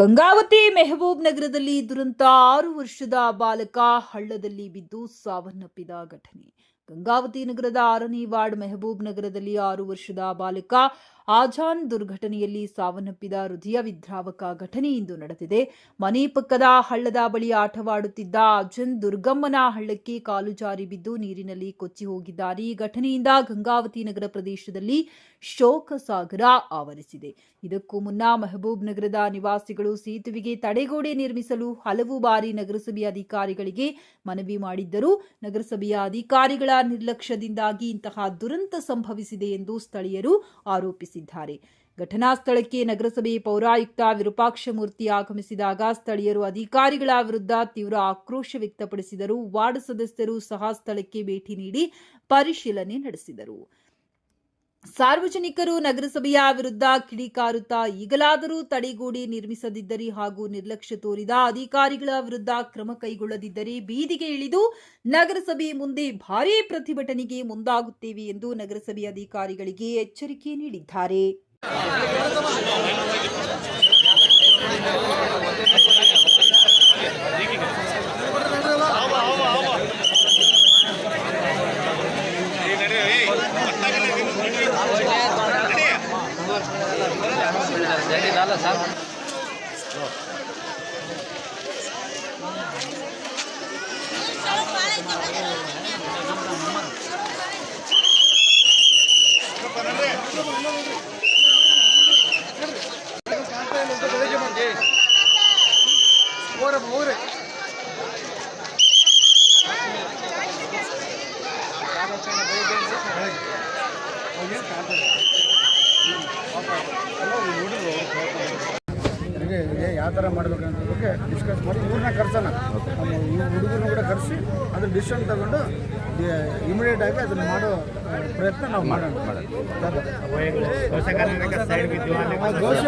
ಗಂಗಾವತಿ ಮೆಹಬೂಬ್ ನಗರದಲ್ಲಿ ದುರಂತ ಆರು ವರ್ಷದ ಬಾಲಕ ಹಳ್ಳದಲ್ಲಿ ಬಿದ್ದು ಸಾವನ್ನಪ್ಪಿದ ಘಟನೆ. ಗಂಗಾವತಿ ನಗರದ ಆರನೇ ವಾರ್ಡ್ ಮೆಹಬೂಬ್ ನಗರದಲ್ಲಿ ಆರು ವರ್ಷದ ಬಾಲಕ ಆಜಾನ್ ದುರ್ಘಟನೆಯಲ್ಲಿ ಸಾವನ್ನಪ್ಪಿದ ಹೃದಯ ವಿದ್ರಾವಕ ಘಟನೆ ಇಂದು ನಡೆದಿದೆ. ಮನೆ ಪಕ್ಕದ ಹಳ್ಳದ ಬಳಿ ಆಟವಾಡುತ್ತಿದ್ದ ಅಜನ್ ದುರ್ಗಮ್ಮನ ಹಳ್ಳಕ್ಕೆ ಕಾಲು ಜಾರಿ ಬಿದ್ದು ನೀರಿನಲ್ಲಿ ಕೊಚ್ಚಿ ಹೋಗಿದ್ದಾರೆ. ಈ ಘಟನೆಯಿಂದ ಗಂಗಾವತಿ ನಗರ ಪ್ರದೇಶದಲ್ಲಿ ಶೋಕ ಸಾಗರ ಆವರಿಸಿದೆ. ಇದಕ್ಕೂ ಮುನ್ನ ಮೆಹಬೂಬ್ ನಗರದ ನಿವಾಸಿಗಳು ಸೇತುವೆಗೆ ತಡೆಗೋಡೆ ನಿರ್ಮಿಸಲು ಹಲವು ಬಾರಿ ನಗರಸಭೆಯ ಅಧಿಕಾರಿಗಳಿಗೆ ಮನವಿ ಮಾಡಿದ್ದರೂ. ನಗರಸಭೆಯ ಅಧಿಕಾರಿಗಳ ನಿರ್ಲಕ್ಷ್ಯದಿಂದಾಗಿ ಇಂತಹ ದುರಂತ ಸಂಭವಿಸಿದೆ ಎಂದು ಸ್ಥಳೀಯರು ಆರೋಪಿಸಿದ್ದಾರೆ. ಘಟನಾ ಸ್ಥಳಕ್ಕೆ ನಗರಸಭೆ ಪೌರಾಯುಕ್ತ ವಿರೂಪಾಕ್ಷಮೂರ್ತಿ ಆಗಮಿಸಿದಾಗ ಸ್ಥಳೀಯರು ಅಧಿಕಾರಿಗಳ ವಿರುದ್ಧ ತೀವ್ರ ಆಕ್ರೋಶ ವ್ಯಕ್ತಪಡಿಸಿದರು. ವಾರ್ಡ್ ಸದಸ್ಯರು ಸಹ ಸ್ಥಳಕ್ಕೆ ಭೇಟಿ ನೀಡಿ ಪರಿಶೀಲನೆ ನಡೆಸಿದರು. ಸಾರ್ವಜನಿಕರು ನಗರಸಭೆಯ ವಿರುದ್ಧ ಕಿಡಿಕಾರುತ್ತಾ ಈಗಲಾದರೂ ತಡೆಗೋಡೆ ನಿರ್ಮಿಸದಿದ್ದರೆ ಹಾಗೂ ನಿರ್ಲಕ್ಷ್ಯ ತೋರಿದ ಅಧಿಕಾರಿಗಳ ವಿರುದ್ಧ ಕ್ರಮ ಕೈಗೊಳ್ಳದಿದ್ದರೆ ಬೀದಿಗೆ ಇಳಿದು ನಗರಸಭೆ ಮುಂದೆ ಭಾರೀ ಪ್ರತಿಭಟನೆಗೆ ಮುಂದಾಗುತ್ತೇವೆ ಎಂದು ನಗರಸಭೆ ಅಧಿಕಾರಿಗಳಿಗೆ ಎಚ್ಚರಿಕೆ ನೀಡಿದ್ದಾರೆ. 拿了三分 ಇಮಿಡಿಯೇಟ್ ಆಗಿ ಅದನ್ನು ಮಾಡೋ ಆ, ಪ್ರಯತ್ನ ನಾವು ಮಾಡೋಣ ದೋಷ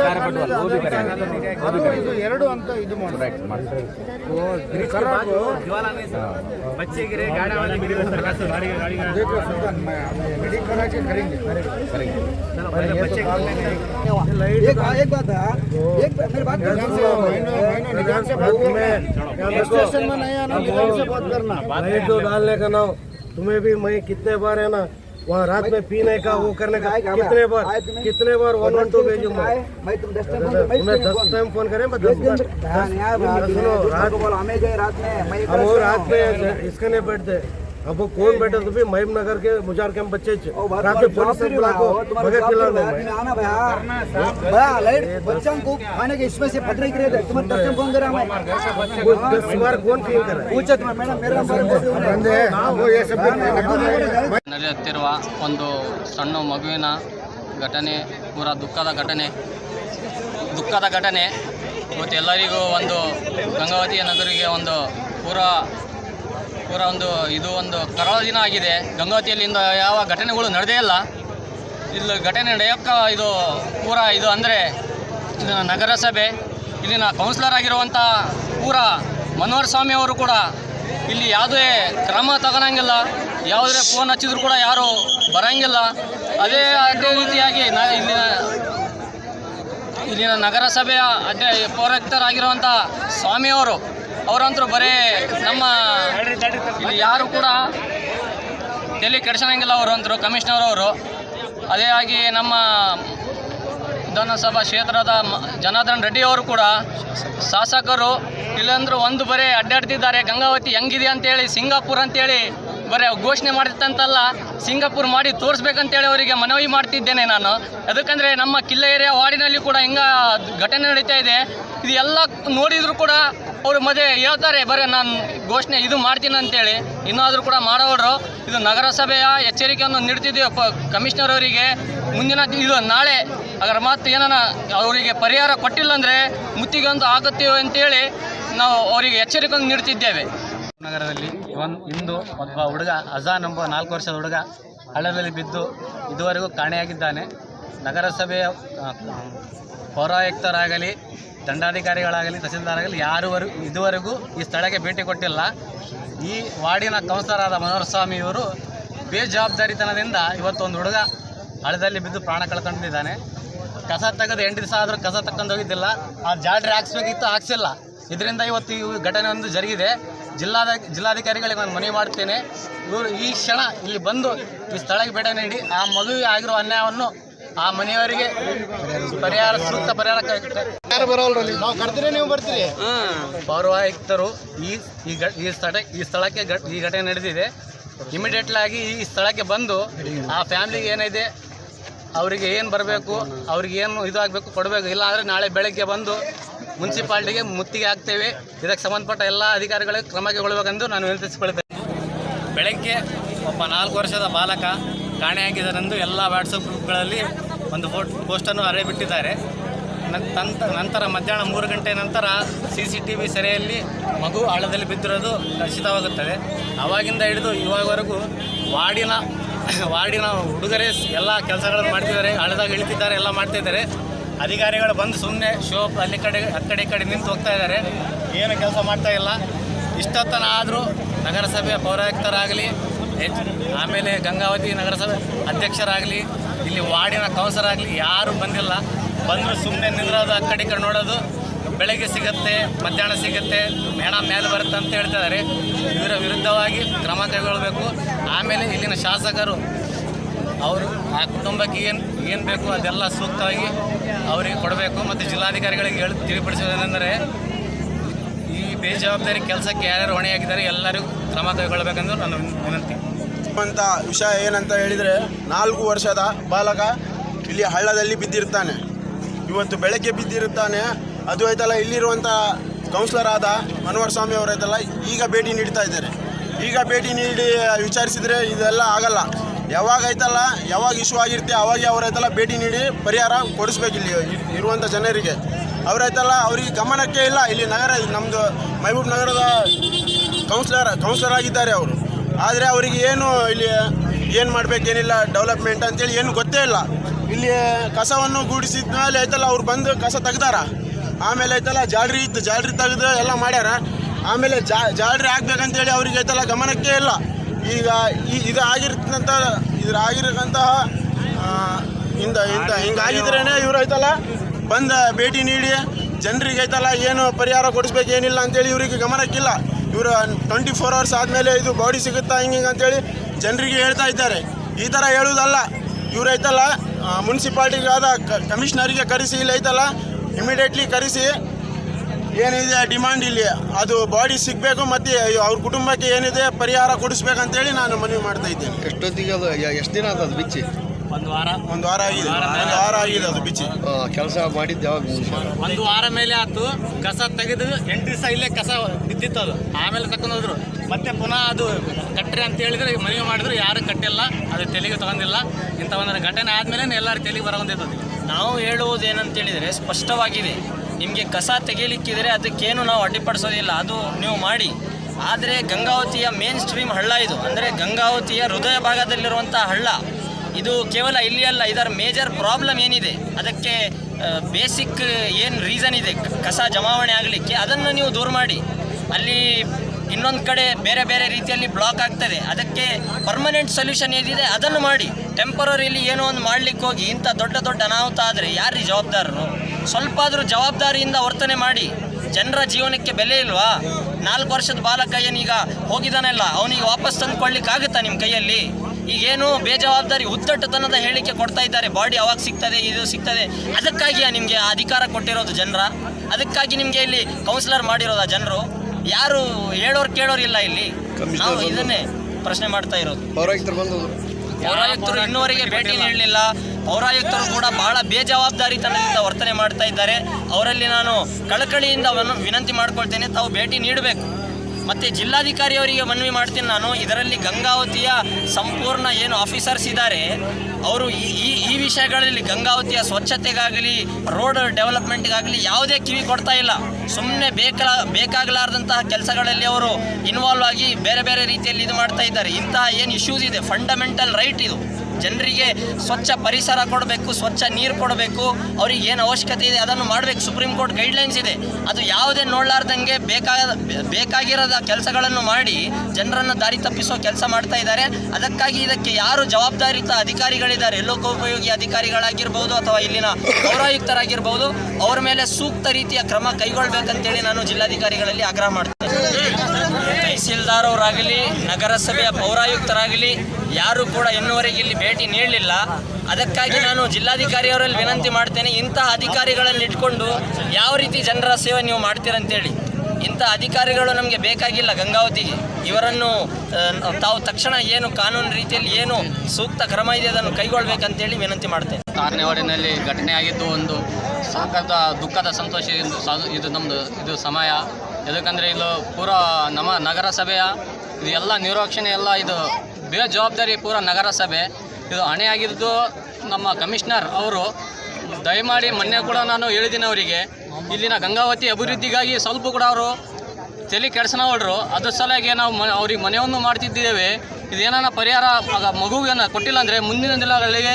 ಅದು ಇದು ಎರಡು ಅಂತ ಇದು ಮಾಡಬೇಕು ಕರಾಕು देखो सुल्तान मैं रेडी करा के करेंगे करेंगे एक एक बात है एक मेरी बात निजाम से महीनों महीनों निजाम से बात करना स्टेशन में नहीं आना निजाम से बात करना लाइट तो डालने का ना तुम्हें भी मैं कितने बार है ना वहाँ रात में पीने का वो करने का कितने बार कितने बार वन वन टू भेजू मैं मैं दस टाइम फ़ोन मैं तुम्हें दस टाइम फ़ोन करें सुनो रात में हम वो रात में इसके नहीं बैठते अब वो कौन बैठे तो भी महिम नगर के मुजार के हम बच्चे थे। रात में पुलिस से बुला को बगैर खिला दो मैं आना भैया भैया लाइट बच्चों को खाने के इसमें से पत्र गिरे थे तुम्हें दस टाइम फोन करा मैं वो दस बार कौन फील करे पूछे तुम्हें मैडम मेरा नंबर बंदे वो ये सब ನಡೆಯುತ್ತಿರುವ ಒಂದು ಸಣ್ಣ ಮಗುವಿನ ಘಟನೆ ಪೂರ ದುಃಖದ ಘಟನೆ ದುಃಖದ ಘಟನೆ ಇವತ್ತು ಎಲ್ಲರಿಗೂ ಒಂದು ಗಂಗಾವತಿ ನಗರಿಗೆ ಒಂದು ಪೂರ ಪೂರ ಒಂದು ಇದು ಒಂದು ಕರಾಳ ದಿನ ಆಗಿದೆ. ಗಂಗಾವತಿಯಲ್ಲಿಂದ ಯಾವ ಘಟನೆಗಳು ನಡೆದೇ ಇಲ್ಲ. ಇಲ್ಲಿ ಘಟನೆ ನಡೆಯೋಕ್ಕ ಇದು ಪೂರ ಇದು ಅಂದರೆ ನಗರಸಭೆ, ಇಲ್ಲಿನ ಕೌನ್ಸಿಲರ್ ಆಗಿರುವಂಥ ಪೂರ ಮನೋಹರ್ ಸ್ವಾಮಿ ಅವರು ಕೂಡ ಇಲ್ಲಿ ಯಾವುದೇ ಕ್ರಮ ತಗೊಳಂಗಿಲ್ಲ ಯಾವುದೇ ಫೋನ್ ಹಚ್ಚಿದ್ರು ಕೂಡ ಯಾರು ಬರೋಂಗಿಲ್ಲ. ಅದೇ ಅದೇ ರೀತಿಯಾಗಿ ನ ಇಲ್ಲಿನ ಇಲ್ಲಿನ ನಗರಸಭೆಯ ಅಧ್ಯ ಪೌರಾಯುಕ್ತರಾಗಿರುವಂಥ ಸ್ವಾಮಿಯವರು ಅವರಂತರೂ ಬರೀ ನಮ್ಮ ಯಾರು ಕೂಡ ತಲೆ ಕೆಡ್ಸೋಂಗಿಲ್ಲ ಅವರು ಅಂತರು ಕಮಿಷನರ್ ಅವರು. ಅದೇ ಆಗಿ ನಮ್ಮ ವಿಧಾನಸಭಾ ಕ್ಷೇತ್ರದ ಜನಾರ್ದನ್ ರೆಡ್ಡಿ ಅವರು ಕೂಡ ಶಾಸಕರು ಇಲ್ಲಂದ್ರೂ ಒಂದು ಬರೀ ಅಡ್ಡಾಡ್ತಿದ್ದಾರೆ. ಗಂಗಾವತಿ ಹೆಂಗಿದೆ ಅಂತೇಳಿ, ಸಿಂಗಾಪುರ್ ಅಂತೇಳಿ ಬರೀ ಘೋಷಣೆ ಮಾಡಿತ್ತಂತಲ್ಲ ಸಿಂಗಾಪುರ್ ಮಾಡಿ ತೋರಿಸ್ಬೇಕಂತೇಳಿ ಅವರಿಗೆ ಮನವಿ ಮಾಡ್ತಿದ್ದೇನೆ ನಾನು. ಯಾಕಂದರೆ ನಮ್ಮ ಕಿಲ್ಲ ಏರಿಯಾ ವಾರ್ಡಿನಲ್ಲಿ ಕೂಡ ಹಿಂಗ ಘಟನೆ ನಡೀತಾ ಇದೆ, ಇದು ಎಲ್ಲ ನೋಡಿದ್ರು ಕೂಡ ಅವರು ಮದುವೆ ಹೇಳ್ತಾರೆ, ಬರೀ ನಾನು ಘೋಷಣೆ ಇದು ಮಾಡ್ತೀನಿ ಅಂತೇಳಿ. ಇನ್ನಾದರೂ ಕೂಡ ಮಾಡೋರು, ಇದು ನಗರಸಭೆಯ ಎಚ್ಚರಿಕೆಯನ್ನು ನೀಡ್ತಿದ್ದೀವಿ ಕಮಿಷನರ್ ಅವರಿಗೆ. ಮುಂದಿನ ಇದು ನಾಳೆ ಅದರ ಮಾತು ಏನಾನ ಅವರಿಗೆ ಪರಿಹಾರ ಕೊಟ್ಟಿಲ್ಲ ಅಂದರೆ ಒಂದು ಆಗುತ್ತೀವಿ ಅಂತೇಳಿ ನಾವು ಅವರಿಗೆ ಎಚ್ಚರಿಕೆಯನ್ನು ನೀಡ್ತಿದ್ದೇವೆ. ನಗರದಲ್ಲಿ ಒಂದು ಇಂದು ಒಬ್ಬ ಹುಡುಗ ಅಜಾನ್ ಎಂಬ ನಾಲ್ಕು ವರ್ಷದ ಹುಡುಗ ಹಳ್ಳದಲ್ಲಿ ಬಿದ್ದು ಇದುವರೆಗೂ ಕಾಣೆಯಾಗಿದ್ದಾನೆ. ನಗರಸಭೆಯ ಪೌರಾಯುಕ್ತರಾಗಲಿ, ದಂಡಾಧಿಕಾರಿಗಳಾಗಲಿ, ತಹಸೀಲ್ದಾರಾಗಲಿ ಯಾರೂವರೆ ಇದುವರೆಗೂ ಈ ಸ್ಥಳಕ್ಕೆ ಭೇಟಿ ಕೊಟ್ಟಿಲ್ಲ. ಈ ವಾರ್ಡಿನ ಕೌನ್ಸಿಲರ್ ಆದ ಸ್ವಾಮಿ ಇವರು ಬೇಜವಾಬ್ದಾರಿತನದಿಂದ ಇವತ್ತೊಂದು ಹುಡುಗ ಹಳ್ಳದಲ್ಲಿ ಬಿದ್ದು ಪ್ರಾಣ ಕಳ್ಕೊಂಡಿದ್ದಾನೆ. ಕಸ ತೆಗೆದು ಎಂಟು ದಿವಸ ಆದರೂ ಕಸ ತಕ್ಕೊಂಡು ಹೋಗಿದ್ದಿಲ್ಲ. ಆ ಜಾಡ್ರಿ ಹಾಕ್ಸ್ಬೇಕಿತ್ತು, ಹಾಕ್ಸಿಲ್ಲ. ಇದರಿಂದ ಇವತ್ತು ಈ ಘಟನೆ ಒಂದು ಜರುಗಿದೆ. ಜಿಲ್ಲಾದ ಜಿಲ್ಲಾಧಿಕಾರಿಗಳಿಗೆ ನಾನು ಮನವಿ ಮಾಡ್ತೇನೆ. ಇವರು ಈ ಕ್ಷಣ ಇಲ್ಲಿ ಬಂದು ಈ ಸ್ಥಳಕ್ಕೆ ಭೇಟಿ ನೀಡಿ ಆ ಮಗುವಿಗೆ ಆಗಿರುವ ಅನ್ಯಾಯವನ್ನು ಆ ಮನೆಯವರಿಗೆ ಪರಿಹಾರ ಸೂಕ್ತ ಪರಿಹಾರ ನಾವು ಕರೆದ್ರೆ ನೀವು ಬರ್ತೀರಿ. ಪೌರಾಯುಕ್ತರು ಈ ಈ ಈ ಸ್ಥಳ ಈ ಸ್ಥಳಕ್ಕೆ ಘಟ್ ಈ ಘಟನೆ ನಡೆದಿದೆ. ಇಮಿಡಿಯೇಟ್ಲಿ ಆಗಿ ಈ ಸ್ಥಳಕ್ಕೆ ಬಂದು ಆ ಫ್ಯಾಮ್ಲಿಗೆ ಏನಿದೆ ಅವರಿಗೆ ಏನು ಬರಬೇಕು ಅವ್ರಿಗೆ ಏನು ಇದು ಆಗಬೇಕು ಕೊಡಬೇಕು ಇಲ್ಲ ಅಂದರೆ ನಾಳೆ ಬೆಳಗ್ಗೆ ಬಂದು ಮುನ್ಸಿಪಾಲ್ಟಿಗೆ ಮುತ್ತಿಗೆ ಹಾಕ್ತೇವೆ. ಇದಕ್ಕೆ ಸಂಬಂಧಪಟ್ಟ ಎಲ್ಲ ಅಧಿಕಾರಿಗಳಿಗೆ ಕ್ರಮ ಕೈಗೊಳ್ಳಬೇಕೆಂದು ನಾನು ವಿನಂತಿಸಿಕೊಳ್ತೇನೆ ಬೆಳಗ್ಗೆ ಒಬ್ಬ ನಾಲ್ಕು ವರ್ಷದ ಬಾಲಕ ಕಾಣೆಯಾಗಿದ್ದಾರೆಂದು ಎಲ್ಲ ವಾಟ್ಸಪ್ ಗ್ರೂಪ್ಗಳಲ್ಲಿ ಒಂದು ಫೋಟ್ ಪೋಸ್ಟನ್ನು ಅರೆ ಬಿಟ್ಟಿದ್ದಾರೆ ನಂತರ ಮಧ್ಯಾಹ್ನ ಮೂರು ಗಂಟೆ ನಂತರ ಸಿ ಸಿ ಟಿ ವಿ ಸೆರೆಯಲ್ಲಿ ಮಗು ಆಳದಲ್ಲಿ ಬಿದ್ದಿರೋದು ಖಚಿತವಾಗುತ್ತದೆ. ಆವಾಗಿಂದ ಹಿಡಿದು ಇವಾಗವರೆಗೂ ವಾರ್ಡಿನ ವಾರ್ಡಿನ ಹುಡುಗರೇ ಎಲ್ಲ ಕೆಲಸಗಳನ್ನು ಮಾಡ್ತಿದ್ದಾರೆ. ಹಳದಾಗ ಇಳಿತಿದ್ದಾರೆ, ಎಲ್ಲ ಮಾಡ್ತಿದ್ದಾರೆ. ಅಧಿಕಾರಿಗಳು ಬಂದು ಸುಮ್ಮನೆ ಶೋ ಅಲ್ಲಿ ಕಡೆ ಆ ಕಡೆ ಈ ಕಡೆ ನಿಂತು ಹೋಗ್ತಾ ಇದ್ದಾರೆ. ಏನು ಕೆಲಸ ಮಾಡ್ತಾ ಇಲ್ಲ. ಇಷ್ಟೊತ್ತನ ಆದರೂ ನಗರಸಭೆ ಪೌರಾಯುಕ್ತರಾಗಲಿ ಆಮೇಲೆ ಗಂಗಾವತಿ ನಗರಸಭೆ ಅಧ್ಯಕ್ಷರಾಗಲಿ, ಇಲ್ಲಿ ವಾರ್ಡಿನ ಆಗಲಿ ಯಾರೂ ಬಂದಿಲ್ಲ. ಬಂದರೂ ಸುಮ್ಮನೆ ನಿಂದ್ರೋದು ಆ ಕಡೆ ಕಡೆ ನೋಡೋದು. ಬೆಳಗ್ಗೆ ಸಿಗುತ್ತೆ, ಮಧ್ಯಾಹ್ನ ಸಿಗುತ್ತೆ, ಮೇಣ ಮೇಲೆ ಬರುತ್ತೆ ಅಂತ ಹೇಳ್ತಿದ್ದಾರೆ ಇವರ ವಿರುದ್ಧವಾಗಿ ಕ್ರಮ ಕೈಗೊಳ್ಳಬೇಕು. ಆಮೇಲೆ ಇಲ್ಲಿನ ಶಾಸಕರು ಅವರು ಆ ಕುಟುಂಬಕ್ಕೆ ಏನು ಏನು ಬೇಕು ಅದೆಲ್ಲ ಸೂಕ್ತವಾಗಿ ಅವರಿಗೆ ಕೊಡಬೇಕು ಮತ್ತು ಜಿಲ್ಲಾಧಿಕಾರಿಗಳಿಗೆ ಹೇಳಿ ತಿಳಿಪಡಿಸೋದೇನೆಂದರೆ, ಈ ಬೇಜವಾಬ್ದಾರಿ ಕೆಲಸಕ್ಕೆ ಯಾರ್ಯಾರು ಹೊಣೆಯಾಗಿದ್ದಾರೆ ಎಲ್ಲರಿಗೂ ಕ್ರಮ ಕೈಗೊಳ್ಳಬೇಕೆಂದು ನಾನು ವಿನಂತಿ. ಅಂತ ವಿಷಯ ಏನಂತ ಹೇಳಿದರೆ, ನಾಲ್ಕು ವರ್ಷದ ಬಾಲಕ ಇಲ್ಲಿ ಹಳ್ಳದಲ್ಲಿ ಬಿದ್ದಿರ್ತಾನೆ. ಇವತ್ತು ಬೆಳಗ್ಗೆ ಬಿದ್ದಿರುತ್ತಾನೆ. ಅದು ಆಯ್ತಲ್ಲ ಇಲ್ಲಿರುವಂಥ ಕೌನ್ಸಿಲರ್ ಆದ ಮನೋಹರ್ ಸ್ವಾಮಿ ಅವರೈತಲ್ಲ ಈಗ ಭೇಟಿ ನೀಡ್ತಾ ಇದ್ದಾರೆ. ಈಗ ಭೇಟಿ ನೀಡಿ ವಿಚಾರಿಸಿದರೆ ಇದೆಲ್ಲ ಆಗಲ್ಲ. ಯಾವಾಗ ಐತಲ್ಲ ಯಾವಾಗ ಇಶ್ಯೂ ಆಗಿರ್ತೀವಿ ಅವಾಗ ಅವರೈತಲ್ಲ ಭೇಟಿ ನೀಡಿ ಪರಿಹಾರ ಕೊಡಿಸ್ಬೇಕು ಇಲ್ಲಿ ಇರ್- ಇರುವಂಥ ಜನರಿಗೆ. ಅವರೈತಲ್ಲ ಅವ್ರಿಗೆ ಗಮನಕ್ಕೆ ಇಲ್ಲ, ಇಲ್ಲಿ ನಗರ ನಮ್ಮದು ಮಹಬೂಬ್ ನಗರದ ಕೌನ್ಸಿಲರ್ ಕೌನ್ಸಿಲರ್ ಆಗಿದ್ದಾರೆ ಅವರು. ಆದರೆ ಅವರಿಗೆ ಏನು ಇಲ್ಲಿ ಏನು ಮಾಡಬೇಕೇನಿಲ್ಲ ಡೆವಲಪ್ಮೆಂಟ್ ಅಂತೇಳಿ ಏನು ಗೊತ್ತೇ ಇಲ್ಲ. ಇಲ್ಲಿ ಕಸವನ್ನು ಗೂಡಿಸಿದ ಮೇಲೆ ಐತಲ್ಲ ಅವ್ರು ಬಂದು ಕಸ ತೆಗ್ದಾರ. ಆಮೇಲೆ ಐತಲ್ಲ ಜಾಡ್ರಿ ಇತ್ತು, ಜಾಡ್ರಿ ತೆಗೆದು ಎಲ್ಲ ಮಾಡ್ಯಾರ. ಆಮೇಲೆ ಜಾ, ಜಾಡ್ರಿ ಹಾಕ್ಬೇಕಂತೇಳಿ ಅವ್ರಿಗೆ ಐತಲ್ಲ ಗಮನಕ್ಕೆ ಇಲ್ಲ. ಈಗ ಈ ಇದು ಇದ್ರಾಗಿರಕ್ಕಂತಹ ಇಂದ ಇಂದ ಹಿಂಗಾಗಿದ್ರೇ ಇವ್ರು ಐತಲ್ಲ ಬಂದ ಭೇಟಿ ನೀಡಿ, ಜನರಿಗೆ ಐತಲ್ಲ ಏನು ಪರಿಹಾರ ಕೊಡಿಸ್ಬೇಕು ಏನಿಲ್ಲ ಅಂತೇಳಿ ಇವರಿಗೆ ಗಮನಕ್ಕಿಲ್ಲ. ಇವರು ಟ್ವೆಂಟಿ ಫೋರ್ ಅವರ್ಸ್ ಆದಮೇಲೆ ಇದು ಬಾಡಿ ಸಿಗುತ್ತಾ, ಹಿಂಗೆ ಹಿಂಗೆ ಅಂತೇಳಿ ಜನರಿಗೆ ಹೇಳ್ತಾ ಇದ್ದಾರೆ. ಈ ಥರ ಹೇಳುವುದಲ್ಲ. ಇವ್ರು ಐತಲ್ಲ ಮುನ್ಸಿಪಾಲ್ಟಿಗಾದ ಕಮಿಷನರಿಗೆ ಕರೆಸಿ, ಇಲ್ಲಿ ಐತಲ್ಲ ಇಮಿಡಿಯೇಟ್ಲಿ ಕರೆಸಿ ಏನಿದೆ ಡಿಮಾಂಡ್ ಇಲ್ಲಿ. ಅದು ಬಾಡಿ ಸಿಗಬೇಕು ಮತ್ತು ಅವ್ರ ಕುಟುಂಬಕ್ಕೆ ಏನಿದೆ ಪರಿಹಾರ ಕೊಡಿಸ್ಬೇಕಂತೇಳಿ ನಾನು ಮನವಿ ಮಾಡ್ತಾ ಇದ್ದೇನೆ. ಎಷ್ಟೊತ್ತಿಗೆ ಅದು ಎಷ್ಟು ದಿನ ಅದು ಬಿಚ್ಚಿ? ಒಂದು ವಾರ. ಒಂದು ವಾರ ಆಗಿದೆ. ಒಂದು ವಾರ ಆಗಿದೆ ಅದು ಬಿಚ್ಚಿ. ಕೆಲಸ ಮಾಡಿದ್ದು ಯಾವಾಗ? ಒಂದು ವಾರ ಮೇಲೆ ಆಯ್ತು. ಕಸ ತೆಗೆದು ಎಂಟು ದಿವಸ ಇಲ್ಲೇ ಕಸ ಬಿದ್ದಿತ್ತು ಅದು. ಆಮೇಲೆ ತಕೊಂಡು ಹೋದ್ರು. ಮತ್ತೆ ಪುನಃ ಅದು ಕಟ್ಟ್ರಿ ಅಂತ ಹೇಳಿದ್ರೆ ಮನವಿ ಮಾಡಿದ್ರು ಯಾರು ಕಟ್ಟಿಲ್ಲ ಅದು ತೆಲಿಗೆ ತಗೊಂಡಿಲ್ಲ. ಇಂಥ ಒಂದು ಘಟನೆ ಆದಮೇಲೆ ಎಲ್ಲರೂ ತೆಲಿಗೆ ಬರೋದಿತ್ತು ನಾವು ಹೇಳುವುದು ಏನಂತೇಳಿದರೆ ಸ್ಪಷ್ಟವಾಗಿದೆ. ನಿಮಗೆ ಕಸ ತೆಗೀಲಿಕ್ಕಿದ್ರೆ ಅದಕ್ಕೇನು ನಾವು ಅಡ್ಡಿಪಡಿಸೋದಿಲ್ಲ. ಅದು ನೀವು ಮಾಡಿ. ಆದರೆ ಗಂಗಾವತಿಯ ಮೇನ್ ಸ್ಟ್ರೀಮ್ ಹಳ್ಳ ಇದು. ಅಂದರೆ ಗಂಗಾವತಿಯ ಹೃದಯ ಭಾಗದಲ್ಲಿರುವಂಥ ಹಳ್ಳ. ಇದು ಕೇವಲ ಇಲ್ಲಿ ಅಲ್ಲ, ಇದರ ಮೇಜರ್ ಪ್ರಾಬ್ಲಮ್ ಏನಿದೆ? ಅದಕ್ಕೆ ಬೇಸಿಕ್ ಏನು ರೀಸನ್ ಇದೆ? ಕಸ ಜಮಾವಣೆ ಆಗಲಿಕ್ಕೆ ಅದನ್ನು ನೀವು ದೂರ ಮಾಡಿ. ಅಲ್ಲಿ ಇನ್ನೊಂದು ಕಡೆ ಬೇರೆ ಬೇರೆ ರೀತಿಯಲ್ಲಿ ಬ್ಲಾಕ್ ಆಗ್ತದೆ. ಅದಕ್ಕೆ ಪರ್ಮನೆಂಟ್ ಸೊಲ್ಯೂಷನ್ ಏನಿದೆ ಅದನ್ನು ಮಾಡಿ. ಟೆಂಪರರಿಲಿ ಏನೋ ಒಂದು ಮಾಡ್ಲಿಕ್ಕೆ ಹೋಗಿ, ಇಂಥ ದೊಡ್ಡ ದೊಡ್ಡ ಅನಾಹುತ ಆದರೆ ಯಾರೀ ಜವಾಬ್ದಾರರು? ಸ್ವಲ್ಪ ಆದರೂ ಜವಾಬ್ದಾರಿಯಿಂದ ವರ್ತನೆ ಮಾಡಿ. ಜನರ ಜೀವನಕ್ಕೆ ಬೆಲೆ ಇಲ್ವಾ? ನಾಲ್ಕು ವರ್ಷದ ಬಾಲಕ ಏನೀಗ ಹೋಗಿದ್ದಾನೆಲ್ಲ ಅವನಿಗೆ ವಾಪಸ್ ತಂದುಕೊಳ್ಳಿಕ್ಕಾಗುತ್ತಾ ನಿಮ್ಮ ಕೈಯಲ್ಲಿ? ಈಗೇನು ಬೇಜವಾಬ್ದಾರಿ, ಉದ್ದಟತನದ ಹೇಳಿಕೆ ಕೊಡ್ತಾ ಇದ್ದಾರೆ. ಬಾಡಿ ಅವಾಗ ಸಿಗ್ತದೆ, ಇದು ಸಿಗ್ತದೆ. ಅದಕ್ಕಾಗಿಯಾ ನಿಮಗೆ ಅಧಿಕಾರ ಕೊಟ್ಟಿರೋದು ಜನರ? ಅದಕ್ಕಾಗಿ ನಿಮಗೆ ಇಲ್ಲಿ ಕೌನ್ಸಿಲರ್ ಮಾಡಿರೋದ ಜನರು? ಯಾರು ಹೇಳೋರು ಕೇಳೋರು ಇಲ್ಲ ಇಲ್ಲಿ. ನಾವು ಇದನ್ನೇ ಪ್ರಶ್ನೆ ಮಾಡ್ತಾ ಇರೋದು. ಪೌರಾಯುಕ್ತರು ಬಂದು ಪೌರಾಯುಕ್ತರು ಇನ್ನುವರೆಗೆ ಭೇಟಿ ನೀಡಲಿಲ್ಲ. ಪೌರಾಯುಕ್ತರು ಕೂಡ ಬಹಳ ಬೇಜವಾಬ್ದಾರಿತನದಿಂದ ವರ್ತನೆ ಮಾಡ್ತಾ ಇದ್ದಾರೆ. ಅವರಲ್ಲಿ ನಾನು ಕಳಕಳಿಯಿಂದ ವನ- ವಿನಂತಿ ಮಾಡ್ಕೊಳ್ತೇನೆ. ತಾವು ಭೇಟಿ ನೀಡಬೇಕು. ಮತ್ತು ಜಿಲ್ಲಾಧಿಕಾರಿಯವರಿಗೆ ಮನವಿ ಮಾಡ್ತೀನಿ ನಾನು. ಇದರಲ್ಲಿ ಗಂಗಾವತಿಯ ಸಂಪೂರ್ಣ ಏನು ಆಫೀಸರ್ಸ್ ಇದ್ದಾರೆ, ಅವರು ಈ, ಈ- ವಿಷಯಗಳಲ್ಲಿ ಗಂಗಾವತಿಯ ಸ್ವಚ್ಛತೆಗಾಗಲಿ ರೋಡ್ ಡೆವಲಪ್ಮೆಂಟ್ಗಾಗಲಿ ಯಾವುದೇ ಕಿವಿ ಕೊಡ್ತಾ ಇಲ್ಲ. ಸುಮ್ಮನೆ ಬೇಕಾ ಬೇಕಾಗಲಾರ್ದಂತಹ ಕೆಲಸಗಳಲ್ಲಿ ಅವರು ಇನ್ವಾಲ್ವ್ ಆಗಿ ಬೇರೆ ಬೇರೆ ರೀತಿಯಲ್ಲಿ ಇದು ಮಾಡ್ತಾ ಇದ್ದಾರೆ. ಇಂತಹ ಏನು ಇಶ್ಯೂಸ್ ಇದೆ? ಫಂಡಮೆಂಟಲ್ ರೈಟ್ ಇದು. ಜನರಿಗೆ ಸ್ವಚ್ಛ ಪರಿಸರ ಕೊಡಬೇಕು, ಸ್ವಚ್ಛ ನೀರು ಕೊಡಬೇಕು, ಅವ್ರಿಗೆ ಏನು ಅವಶ್ಯಕತೆ ಇದೆ ಅದನ್ನು ಮಾಡಬೇಕು. ಸುಪ್ರೀಂ ಕೋರ್ಟ್ ಗೈಡ್ಲೈನ್ಸ್ ಇದೆ. ಅದು ಯಾವುದೇ ನೋಡಲಾರ್ದಂಗೆ ಬೇಕಾದ, ಬೇಕಾಗಿರೋದ ಕೆಲಸಗಳನ್ನು ಮಾಡಿ ಜನರನ್ನು ದಾರಿ ತಪ್ಪಿಸೋ ಕೆಲಸ ಮಾಡ್ತಾ ಇದ್ದಾರೆ. ಅದಕ್ಕಾಗಿ ಇದಕ್ಕೆ ಯಾರು ಜವಾಬ್ದಾರಿತ ಅಧಿಕಾರಿಗಳಿದ್ದಾರೆ? ಲೋಕೋಪಯೋಗಿ ಅಧಿಕಾರಿಗಳಾಗಿರ್ಬೋದು ಅಥವಾ ಇಲ್ಲಿನ ಪೌರಾಯುಕ್ತರಾಗಿರ್ಬೋದು, ಅವರ ಮೇಲೆ ಸೂಕ್ತ ರೀತಿಯ ಕ್ರಮ ಕೈಗೊಳ್ಬೇಕಂತೇಳಿ ನಾನು ಜಿಲ್ಲಾಧಿಕಾರಿಗಳಲ್ಲಿ ಆಗ್ರಹ ಮಾಡ್ತೇನೆ. ತಹಸೀಲ್ದಾರ್ ಅವರಾಗಲಿ ನಗರಸಭೆಯ ಪೌರಾಯುಕ್ತರಾಗಲಿ, ಯಾರು ಕೂಡ ಇನ್ನುವರೆಗೆ ಇಲ್ಲಿ ಭೇಟಿ ನೀಡಲಿಲ್ಲ. ಅದಕ್ಕಾಗಿ ನಾನು ಜಿಲ್ಲಾಧಿಕಾರಿಯವರಲ್ಲಿ ವಿನಂತಿ ಮಾಡ್ತೇನೆ, ಇಂತಹ ಅಧಿಕಾರಿಗಳನ್ನು ಇಟ್ಕೊಂಡು ಯಾವ ರೀತಿ ಜನರ ಸೇವೆ ನೀವು ಮಾಡ್ತೀರಂತೇಳಿ ಇಂಥ ಅಧಿಕಾರಿಗಳು ನಮಗೆ ಬೇಕಾಗಿಲ್ಲ ಗಂಗಾವತಿಗೆ. ಇವರನ್ನು ತಾವು ತಕ್ಷಣ ಏನು ಕಾನೂನು ರೀತಿಯಲ್ಲಿ ಏನು ಸೂಕ್ತ ಕ್ರಮ ಇದೆ ಅದನ್ನು ಕೈಗೊಳ್ಬೇಕಂತೇಳಿ ವಿನಂತಿ ಮಾಡ್ತೇನೆ. ಆರನೇ ವಾರ್ಡಿನಲ್ಲಿ ಘಟನೆ ಆಗಿದ್ದು ಒಂದು ಸಾಕದ ದುಃಖದ ಸಂತೋಷ ಇದು ನಮ್ಮದು ಇದು ಸಮಯ. ಎದಕ್ಕಂದರೆ ಇದು ಪೂರಾ ನಮ್ಮ ನಗರಸಭೆಯ ಇದು ಎಲ್ಲ ಎಲ್ಲ ಇದು ಬೇಜವಾಬ್ದಾರಿ ಪೂರ ನಗರಸಭೆ. ಇದು ಹೊಣೆಯಾಗಿದ್ದು ನಮ್ಮ ಕಮಿಷನರ್ ಅವರು ದಯಮಾಡಿ ಮೊನ್ನೆ ಕೂಡ ನಾನು ಹೇಳಿದ್ದೀನಿ ಅವರಿಗೆ ಇಲ್ಲಿನ ಗಂಗಾವತಿ ಅಭಿವೃದ್ಧಿಗಾಗಿ ಸ್ವಲ್ಪ ಕೂಡ ಅವರು ತಲೆ ಕೆಡಿಸ್ನವಡ್ರು ಅದ್ರ ಸಲುವಾಗಿ ನಾವು ಮ, ಅವ್ರಿಗೆ ಮನೆಯನ್ನು ಮಾಡ್ತಿದ್ದೇವೆ. ಇದೇನಾರ ಪರಿಹಾರ ಆಗ ಕೊಟ್ಟಿಲ್ಲ ಅಂದರೆ ಮುಂದಿನ ದಿನಗಳಿಗೆ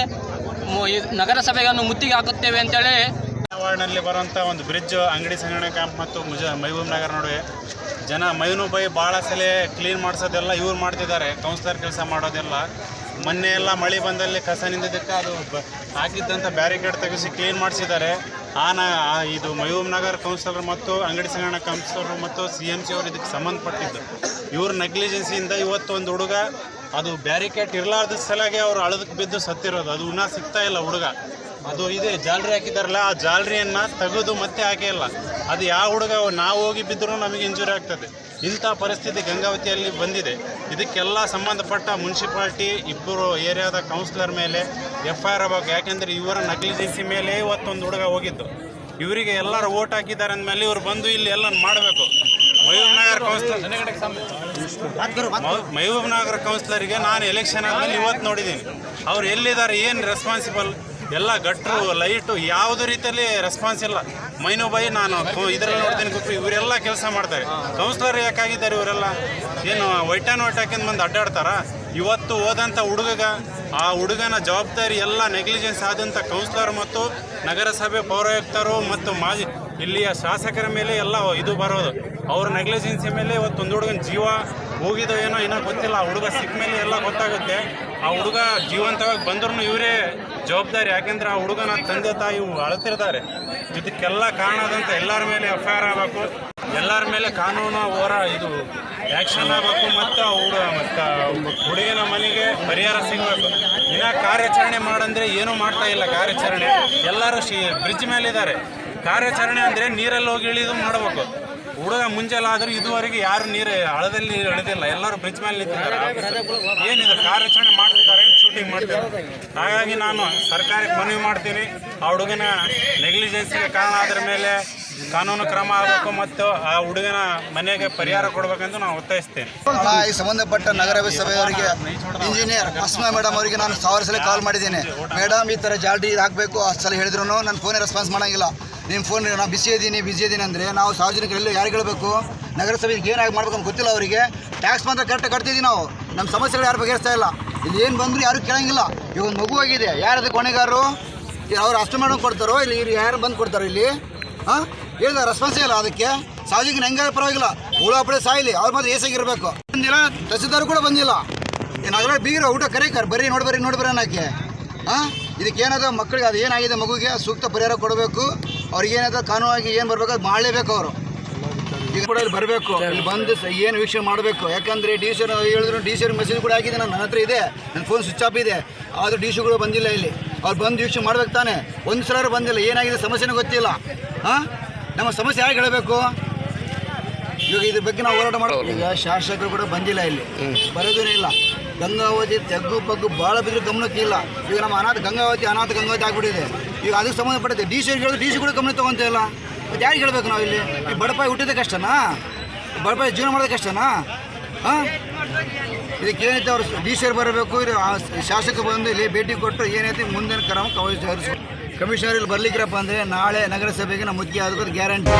ನಗರಸಭೆಯನ್ನು ಮುತ್ತಿಗೆ ಹಾಕುತ್ತೇವೆ ಅಂತೇಳಿ ವಾರ್ಡ್ನಲ್ಲಿ ಬರುವಂಥ ಒಂದು ಬ್ರಿಡ್ಜ್, ಅಂಗಡಿ ಸಂಗಣ ಕ್ಯಾಂಪ್ ಮತ್ತು ಮುಜ, ಮೈಬೂಬ್ ನಗರ್ ನಡುವೆ ಜನ ಮೈನು ಬೈ ಭಾಳ ಸಲ ಕ್ಲೀನ್ ಮಾಡಿಸೋದೆಲ್ಲ ಇವ್ರು ಮಾಡ್ತಿದ್ದಾರೆ, ಕೌನ್ಸಿಲರ್ ಕೆಲಸ ಮಾಡೋದೆಲ್ಲ. ಮೊನ್ನೆ ಎಲ್ಲ ಮಳೆ ಬಂದಲ್ಲಿ ಕಸ ನಿಂದಿದ್ದಕ್ಕೆ ಅದು ಹಾಕಿದ್ದಂಥ ಬ್ಯಾರಿಕೇಡ್ ತೆಗೆಸಿ ಕ್ಲೀನ್ ಮಾಡಿಸಿದ್ದಾರೆ. ಆ ನ ಇದು ಮಯೂಮ್ ನಗರ್ ಕೌನ್ಸಿಲರ್ ಮತ್ತು ಅಂಗಡಿ ಸಂಗಣ ಕೌನ್ಸಿಲರ್ ಮತ್ತು ಸಿ ಎಂ ಸಿ ಅವರು ಇದಕ್ಕೆ ಸಂಬಂಧಪಟ್ಟಿದ್ದು. ಇವ್ರ ನೆಗ್ಲಿಜೆನ್ಸಿಯಿಂದ ಇವತ್ತು ಒಂದು ಹುಡುಗ ಅದು ಬ್ಯಾರಿಕೇಡ್ ಇರಲಾರ್ದ ಸಲಗೆ ಅವರು ಅಳದಕ್ಕೆ ಬಿದ್ದು ಸತ್ತಿರೋದು. ಅದು ಇನ್ನೂ ಸಿಗ್ತಾ ಇಲ್ಲ ಹುಡುಗ. ಅದು ಇದೆ ಜಾಲರಿ ಹಾಕಿದಾರಲ್ಲ ಆ ಜಾಲರಿಯನ್ನು ತೆಗೆದು ಮತ್ತೆ ಹಾಕಿಲ್ಲ ಅದು ಯಾವ ಹುಡುಗ ನಾವು ಹೋಗಿ ಬಿದ್ದರೂ ನಮಗೆ ಇಂಜುರಿ ಆಗ್ತದೆ. ಇಂಥ ಪರಿಸ್ಥಿತಿ ಗಂಗಾವತಿಯಲ್ಲಿ ಬಂದಿದೆ. ಇದಕ್ಕೆಲ್ಲ ಸಂಬಂಧಪಟ್ಟ ಮುನ್ಸಿಪಾಲ್ಟಿ ಇಬ್ಬರು ಏರಿಯಾದ ಕೌನ್ಸಿಲರ್ ಮೇಲೆ ಎಫ್ ಐ ಆರ್ ಆಗಬೇಕು. ಯಾಕೆಂದರೆ ಇವರ ನಗ್ಲಿಜೆನ್ಸಿ ಮೇಲೆ ಇವತ್ತೊಂದು ಹುಡುಗ ಹೋಗಿದ್ದು. ಇವರಿಗೆ ಎಲ್ಲರೂ ಓಟ್ ಹಾಕಿದ್ದಾರೆ ಅಂದಮೇಲೆ ಇವರು ಬಂದು ಇಲ್ಲಿ ಎಲ್ಲ ಮಾಡಬೇಕು. ಮಯೂರ್ ನಗರ ಕೌನ್ಸಿಲರ್ ಮಯೂರ್ ನಗರ ಕೌನ್ಸಿಲರಿಗೆ ನಾನು ಎಲೆಕ್ಷನ್ ಆದ್ಮೇಲೆ ಇವತ್ತು ನೋಡಿದ್ದೀನಿ. ಅವ್ರು ಎಲ್ಲಿದ್ದಾರೆ ಏನು ರೆಸ್ಪಾನ್ಸಿಬಲ್ ಎಲ್ಲ ಗಟ್ರು ಲೈಟು ಯಾವುದೇ ರೀತಿಯಲ್ಲಿ ರೆಸ್ಪಾನ್ಸ್ ಇಲ್ಲ. ಮೈನು ಬೈ ನಾನು ಇದರಲ್ಲಿ ನೋಡ್ತೀನಿ ಗೊತ್ತು, ಇವರೆಲ್ಲ ಕೆಲಸ ಮಾಡ್ತಾರೆ. ಕೌನ್ಸಿಲರ್ ಯಾಕಾಗಿದ್ದಾರೆ ಇವರೆಲ್ಲ? ಏನು ವೈಟ್ ಆ್ಯಂಡ್ ವೈಟ್ ಹಾಕಿಂದ ಬಂದು ಅಡ್ಡಾಡ್ತಾರ? ಇವತ್ತು ಹೋದಂಥ ಹುಡುಗ ಆ ಹುಡುಗನ ಜವಾಬ್ದಾರಿ ಎಲ್ಲ ನೆಗ್ಲಿಜೆನ್ಸ್ ಆದಂಥ ಕೌನ್ಸಿಲರ್ ಮತ್ತು ನಗರಸಭೆ ಪೌರಾಯುಕ್ತರು ಮತ್ತು ಮಾಜಿ ಇಲ್ಲಿಯ ಶಾಸಕರ ಮೇಲೆ ಎಲ್ಲ ಇದು ಬರೋದು. ಅವ್ರ ನೆಗ್ಲಿಜೆನ್ಸಿ ಮೇಲೆ ಇವತ್ತು ಒಂದು ಹುಡುಗನ ಜೀವ ಹೋಗಿದೋ ಏನೋ ಏನೋ ಗೊತ್ತಿಲ್ಲ, ಆ ಹುಡುಗ ಸಿಕ್ಕ ಮೇಲೆ ಎಲ್ಲ ಗೊತ್ತಾಗುತ್ತೆ. ಆ ಹುಡುಗ ಜೀವಂತವಾಗಿ ಬಂದ್ರೂ ಇವರೇ ಜವಾಬ್ದಾರಿ. ಯಾಕೆಂದ್ರೆ ಆ ಹುಡುಗನ ತಂದೆ ತಾಯಿ ಅಳ್ತಿರ್ತಾರೆ. ಇದಕ್ಕೆಲ್ಲ ಕಾರಣ ಆದಂಥ ಎಲ್ಲರ ಮೇಲೆ ಎಫ್ ಐ ಆರ್ ಆಗಬೇಕು. ಎಲ್ಲರ ಮೇಲೆ ಕಾನೂನು ಹೋರ ಇದು ಆ್ಯಕ್ಷನ್ ಆಗಬೇಕು ಮತ್ತು ಹುಡುಗ ಮತ್ತು ಹುಡುಗಿನ ಮನೆಗೆ ಪರಿಹಾರ ಸಿಗಬೇಕು. ಇನ್ನ ಕಾರ್ಯಾಚರಣೆ ಮಾಡಂದ್ರೆ ಏನೂ ಮಾಡ್ತಾ ಇಲ್ಲ ಕಾರ್ಯಾಚರಣೆ. ಎಲ್ಲರೂ ಬ್ರಿಡ್ಜ್ ಮೇಲಿದ್ದಾರೆ. ಕಾರ್ಯಾಚರಣೆ ಅಂದರೆ ನೀರಲ್ಲಿ ಹೋಗಿ ಇಳಿದು ಮಾಡಬೇಕು. ಹುಡುಗ ಮುಂಜಾನೆ ಆದರೂ ಇದುವರೆಗೆ ಯಾರು ನೀರು, ಹಳದಲ್ಲಿ ನೀರು ಎಲ್ಲರೂ ಬ್ರಿಡ್ಜ್ ಮೇಲೆ ನಿಂತಿದ್ದಾರೆ ಏನಿದೆ ಕಾರ್ಯಾಚರಣೆ ಮಾಡ್ತಿದ್ದಾರೆ ಶೂಟಿಂಗ್ ಮಾಡ್ತಿದ್ದಾರೆ. ಹಾಗಾಗಿ ನಾನು ಸರ್ಕಾರಕ್ಕೆ ಮನವಿ ಮಾಡ್ತೀನಿ. ಆ ಹುಡುಗನ ನೆಗ್ಲಿಜೆನ್ಸಿಗೆ ಕಾರಣ ಆದ್ರ ಮೇಲೆ ಕಾನೂನು ಕ್ರಮ ಆಗಬೇಕು ಮತ್ತು ಆ ಹುಡುಗನ ಮನೆಗೆ ಪರಿಹಾರ ಕೊಡಬೇಕಂತ ನಾನು ಒತ್ತಾಯಿಸ್ತೇನೆ. ಈ ಸಂಬಂಧಪಟ್ಟ ನಗರಸಭೆಯವರಿಗೆ ಇಂಜಿನಿಯರ್ ಅಸ್ಮಾ ಮೇಡಮ್ ಅವರಿಗೆ ನಾನು ಸಾವಿರ ಸಲ ಕಾಲ್ ಮಾಡಿದ್ದೇನೆ. ಮೇಡಮ್ ಈ ಥರ ಜಾಲ್ಡಿ ಹಾಕಬೇಕು, ಅಷ್ಟು ಸಲ ಹೇಳಿದ್ರು ನನ್ನ ಫೋನೇ ರೆಸ್ಪಾನ್ಸ್ ಮಾಡಂಗಿಲ್ಲ. ನಿಮ್ಮ ಫೋನ್ ನಾವು ಬಿಸಿ ಇದ್ದೀನಿ ಬಿಸಿ ಇದ್ದೀನಿ ಅಂದರೆ ನಾವು ಸಾರ್ವಜನಿಕರೆಲ್ಲ ಯಾರು ಹೇಳಬೇಕು? ನಗರಸಭೆಗೆ ಏನಾಗಿ ಮಾಡ್ಬೇಕು ಅಂತ ಗೊತ್ತಿಲ್ಲ ಅವರಿಗೆ. ಟ್ಯಾಕ್ಸ್ ಮಾತ್ರ ಕರೆಕ್ಟಾಗಿ ಕಟ್ತಿದ್ದೀವಿ ನಾವು. ನಮ್ಮ ಸಮಸ್ಯೆಗಳು ಯಾರು ಬಗೆಹರಿಸ್ತಾ ಇಲ್ಲ. ಇಲ್ಲಿ ಏನು ಬಂದರೂ ಯಾರು ಕೇಳೋಂಗಿಲ್ಲ. ಈಗ ಒಂದು ಮಗು ಆಗಿದೆ ಯಾರು ಅದಕ್ಕೆ ಹೊಣೆಗಾರರು ಅವ್ರು ಅಷ್ಟು ಮಾಡೋಕೆ ಕೊಡ್ತಾರೋ? ಇಲ್ಲಿ ಇಲ್ಲಿ ಯಾರು ಬಂದು ಕೊಡ್ತಾರೋ ಇಲ್ಲಿ? ಹಾಂ? ಹೇಳಿದ ರೆಸ್ಪಾನ್ಸೇ ಇಲ್ಲ ಅದಕ್ಕೆ. ಸಾರ್ವಜನಿಕನ ಹೆಂಗಾರ ಪರವಾಗಿಲ್ಲ. ಹುಳು ಅಪ್ಪಳೆ ಸಾಯಿಲಿ. ಅವ್ರ ಮಾತ್ರ ಏಸಾಗಿರಬೇಕು ಬಂದಿಲ್ಲ, ತಹಸೀಲ್ದಾರ್ ಕೂಡ ಬಂದಿಲ್ಲ. ನಗರ ಬೀಗ್ರ ಊಟ ಕರೀಕರ್ ಬರ್ರಿ ನೋಡಿ ಬರ್ರಿ, ನೋಡಿ ಅನ್ನಕ್ಕೆ. ಹಾಂ? ಇದಕ್ಕೆ ಏನಾದ ಮಕ್ಕಳಿಗೆ ಅದು ಏನಾಗಿದೆ ಮಗುಗೆ? ಸೂಕ್ತ ಪರಿಹಾರ ಕೊಡಬೇಕು. ಅವ್ರಿಗೆ ಏನಾದ ಕಾನೂನಾಗಿ ಏನು ಬರಬೇಕು ಅದು ಮಾಡಲೇಬೇಕು ಅವರು. ಈಗ ಕೂಡ ಇಲ್ಲಿ ಬರಬೇಕು. ಇಲ್ಲಿ ಬಂದು ಏನು ವೀಕ್ಷಣೆ ಮಾಡಬೇಕು? ಯಾಕಂದರೆ ಡಿ ಸಿ ಹೇಳಿದ್ರು ಡಿ ಸಿ ಮೆಸೇಜ್ ಕೂಡ ಆಗಿದೆ ನನ್ನ ಹತ್ರ ಇದೆ. ನನ್ನ ಫೋನ್ ಸ್ವಿಚ್ ಆಫ್ ಇದೆ. ಆದರೂ ಡಿ ಸಿಗಳು ಬಂದಿಲ್ಲ ಇಲ್ಲಿ. ಅವ್ರು ಬಂದು ವೀಕ್ಷಣೆ ಮಾಡ್ಬೇಕು ತಾನೆ. ಒಂದು ಸಲ ಬಂದಿಲ್ಲ. ಏನಾಗಿದೆ ಸಮಸ್ಯೆನೂ ಗೊತ್ತಿಲ್ಲ. ಹಾಂ? ನಮ್ಮ ಸಮಸ್ಯೆ ಹೇಗೆ ಹೇಳಬೇಕು? ಇವಾಗ ಇದ್ರ ಬಗ್ಗೆ ನಾವು ಹೋರಾಟ ಮಾಡಬೇಕು. ಈಗ ಶಾಸಕರು ಕೂಡ ಬಂದಿಲ್ಲ ಇಲ್ಲಿ. ಬರೋದೇ ಇಲ್ಲ. ಗಂಗಾವತಿ ತಗ್ಗು ಪಗ್ಗು ಭಾಳ ಬಿದ್ದರೆ ಗಮನಕ್ಕೆ ಇಲ್ಲ. ಈಗ ನಮ್ಮ ಅನಾಥ ಗಂಗಾವತಿ ಅನಾಥ ಗಂಗಾವತಿ ಆಗಿಬಿಟ್ಟಿದೆ. ಈಗ ಅದಕ್ಕೆ ಸಂಬಂಧಪಟ್ಟಿದೆ ಡಿ ಸಿ ಹೇಳಿದ್ರು ಡಿ ಸಿ ಕೂಡ ಗಮನ ತಗೊಂತ ಇಲ್ಲ. ಮತ್ತು ಯಾರಿಗೆ ಹೇಳ್ಬೇಕು ನಾವು ಇಲ್ಲಿ? ಈ ಬಡಪಾಯಿ ಹುಟ್ಟಿದ ಕಷ್ಟನಾ? ಬಡಪಾಯಿ ಜೀವನ ಮಾಡೋದು ಕಷ್ಟನಾ? ಹಾಂ? ಇದಕ್ಕೆ ಏನೈತೆ ಅವರು ಡಿ ಸಿ ಬರಬೇಕು, ಇದು ಶಾಸಕ ಬಂದು ಇಲ್ಲಿ ಭೇಟಿ ಕೊಟ್ಟು ಏನೈತೆ ಮುಂದಿನ ಕ್ರಮ ಕವಚರಿಸು ಕಮಿಷನರ್ ಇಲ್ಲಿ ಬರ್ಲಿಕ್ಕಿರಪ್ಪ ಅಂದರೆ ನಾಳೆ ನಗರಸಭೆಗೆ ನಮ್ಮ ಮುಖ್ಯ ಆಗೋದು ಗ್ಯಾರಂಟಿ.